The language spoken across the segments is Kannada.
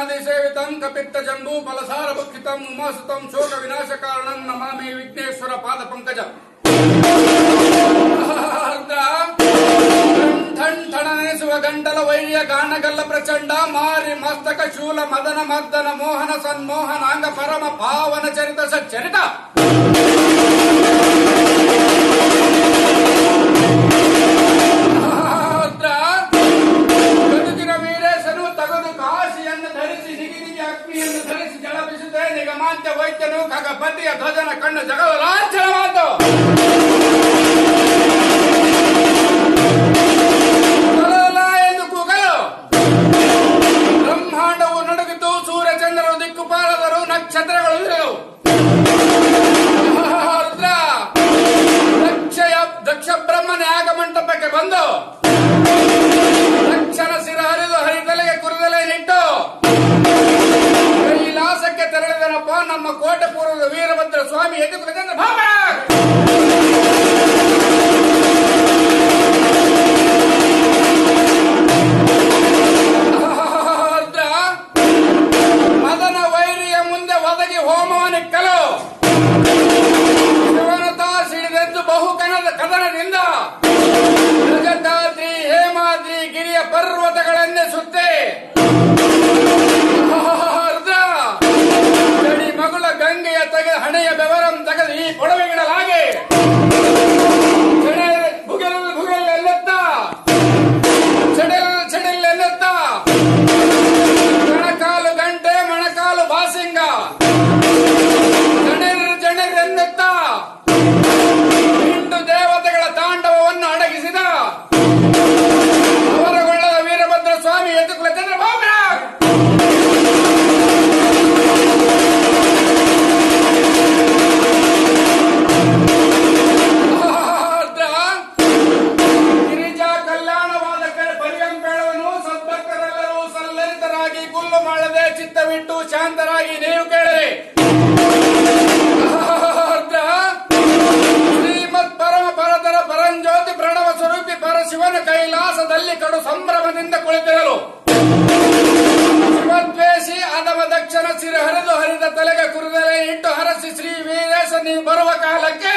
జ్ఞానాదిసేవితం కపిత్త జంబూ బలసారభక్షితం ఉమాసుతం శోక వినాశ కారణం నమామి విఘ్నేశ్వర పాద పంకజ. గంటల వైర్య గానగల్ల ప్రచండ మారి మస్తక శూల మదన మర్దన మోహన సన్మోహనాంగ పరమ పావన చరిత సచ్చరిత. ಖಗಪತಿಯ ಧ್ವಜನ ಕಣ್ಣು ಜಗದ ಲಾಂಛನವಾದ ಕೊಲಲ ಎಂದು ಕೂಗಲು. ಬ್ರಹ್ಮಾಂಡವು ನಡುಗಿತು ಸೂರ್ಯಚಂದ್ರರು ದಿಕ್ಕುಪಾಲದರು, ನಕ್ಷತ್ರಗಳು ಇರಲು. ರುದ್ರ. ದಕ್ಷಯ ದಕ್ಷ ಬ್ರಹ್ಮನ ಆಗಮಂಟಪಕ್ಕೆ ಬಂದು. ದಕ್ಷನ ಸಿರ ಹರಿದು ಹರಿತಲೆಗೆ ಕುರಿದಲೆ ನಿಟ್ಟು ಕೈಲಾಸಕ್ಕೆ ತೆರಳಿದನಪ್ಪ, ನಮ್ಮ ಕೋಟೆ ವೀರಭದ್ರ ಸ್ವಾಮಿ ಎದುರು ಭಾವ ರುದ್ರ, ಮದನ ವೈರಿಯ ಮುಂದೆ ಒದಗಿ ಶಿವನತ ಸಿಡಿದೆದ್ದು ಬಹುಕನದ ಕದನದಿಂದ. ಹೇಮಾದ್ರಿ ಗಿರಿಯ ಮಾಡದೆ ಚಿತ್ತವಿಟ್ಟು ಶಾಂತರಾಗಿ ನೀವು ಕೇಳಿರಿ. ಶ್ರೀಮತ್ ಪರಮ ಪರತರ ಪರಂಜ್ಯೋತಿ ಪ್ರಣವ ಸ್ವರೂಪಿ ಪರಶಿವನ ಕೈಲಾಸದಲ್ಲಿ ಕಡು ಸಂಭ್ರಮದಿಂದ ಕುಳಿತಿರಲು. ಶಿವದ್ವೇಷಿ ಅದವ ದಕ್ಷನ ಸಿರಿ ಹರಿದು ಹರಿದ ತಲೆಗೆ ಕುರುದಲೆ ಇಟ್ಟು ಹರಸಿ ಶ್ರೀ ವೀರೇಶ ನೀವು ಬರುವ ಕಾಲಕ್ಕೆ.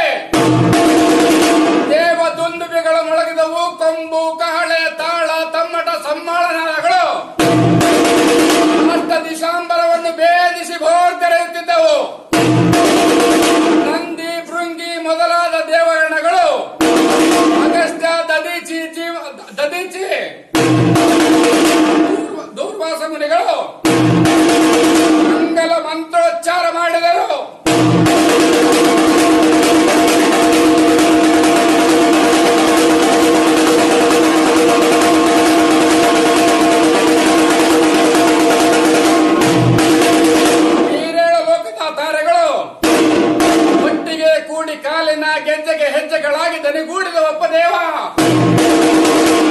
ದನಿಗೂಡಿದ ಒಬ್ಬ ದೇವ.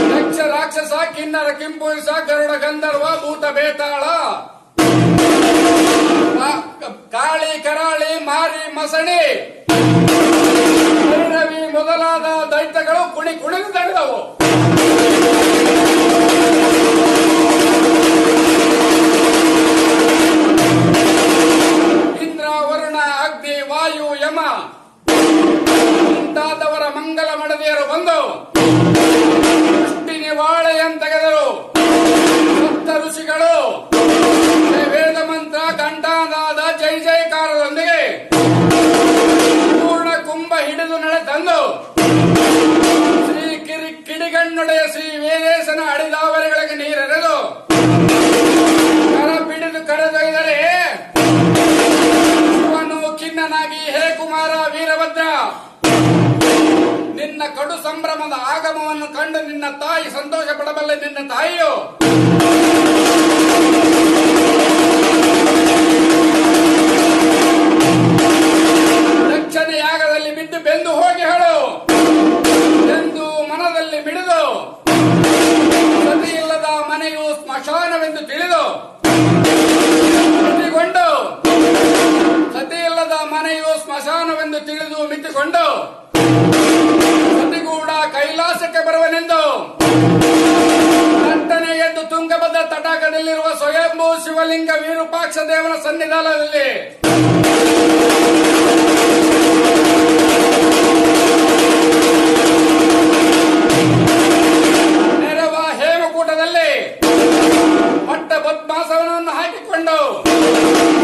ದಕ್ಷ ರಾಕ್ಷಸ, ಕಿನ್ನರ ಕಿಂಪುಸ ಗರುಡ ಗಂಧರ್ವ, ಭೂತ, ಬೇತಾಳ. ಕಾಳಿ, ಕರಾಳಿ, ಮಾರಿ, ಮಸಣಿ. ಭೈರವಿ ಮೊದಲಾದ ದೈತ್ಯಗಳು ಕುಣಿ ಕುಣಿದು ತಡೆದವು. ಇಂದ್ರ ವರುಣ ಅಗ್ನಿ, ವಾಯು, ಯಮ. ಮುಂತಾದವರ ಮಂಗಲ ಮಡದಿಯರು ಬಂದು ವಾಳೆಯನ್ನು ನಿವಾಳೆಯಂತೆಗೆದರು ಸಪ್ತ ಋಷಿಗಳು. ವೇದ ಮಂತ್ರ ಕಂಠಾನಾದ ಜೈ ಜೈಕಾರದೊಂದಿಗೆ ಪೂರ್ಣ ಕುಂಭ ಹಿಡಿದು ನಡೆ ತಂದು ಶ್ರೀ ಕಿರಿ ಕಿಡಿಗಣ್ಣುಡೆಯ ಶ್ರೀ ವೇದೇಶನ ಅಡಿದಾವರಿಗಳಿಗೆ ನೀರೆರೆದು ನಿನ್ನ ಕಡು ಸಂಭ್ರಮದ ಆಗಮವನ್ನು ಕಂಡು ನಿನ್ನ ತಾಯಿ ಸಂತೋಷ ಪಡಬಲ್ಲೆ ನಿನ್ನ ತಾಯಿಯು? ರಕ್ಷಣೆ ಯಾಗದಲ್ಲಿ ಬಿದ್ದು ಬೆಂದು ಹೋಗಿ ಹೇಳು. ಎಂದು ಮನದಲ್ಲಿ ಮಿಡಿದು ಸತಿಯಿಲ್ಲದ ಮನೆಯು ಸ್ಮಶಾನವೆಂದು ತಿಳಿದು. ಮಿತಿಗೊಂಡು. ಸತಿಯಿಲ್ಲದ ಮನೆಯು ಸ್ಮಶಾನವೆಂದು ತಿಳಿದು ಮಿತಿಕೊಂಡು ಕೈಲಾಸಕ್ಕೆ ಬರುವನೆಂದು. ತಟ್ಟನೆ ಎದ್ದು ತುಂಗಭದ್ರ ತಟಾಕದಲ್ಲಿರುವ ಸ್ವಯಂಭೂ ಶಿವಲಿಂಗ ವಿರೂಪಾಕ್ಷ ದೇವನ ಸನ್ನಿಧಾನದಲ್ಲಿ. ನೆರವ ಹೇಮಕೂಟದಲ್ಲಿ ಪಟ್ಟ ಪದ್ಮಾಸನವನ್ನು ಹಾಕಿಕೊಂಡು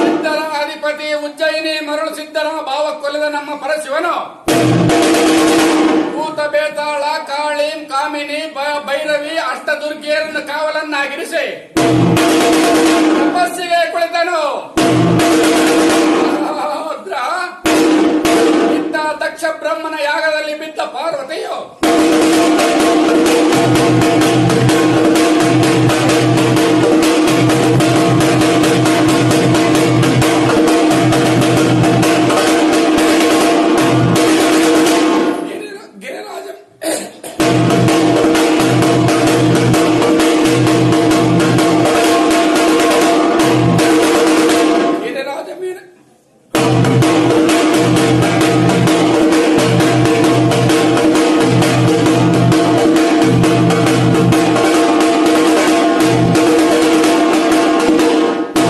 ಸಿದ್ಧರ ಅಧಿಪತಿ ಉಜ್ಜಯಿನಿ ಮರಳು ಸಿದ್ಧರ ಭಾವ ಕೊಲೆದ ನಮ್ಮ ಪರಶಿವನು. ಭೂತ ಬೇತಾಳ ಕಾಳಿ ಕಾಮಿನಿ ಭೈರವಿ ಅಷ್ಟದುರ್ಗಿಯರನ್ನು ಕಾವಲನ್ನಾಗಿರಿಸಿ. ತಪಸ್ಸಿಗೆ ಕುಳಿತನು.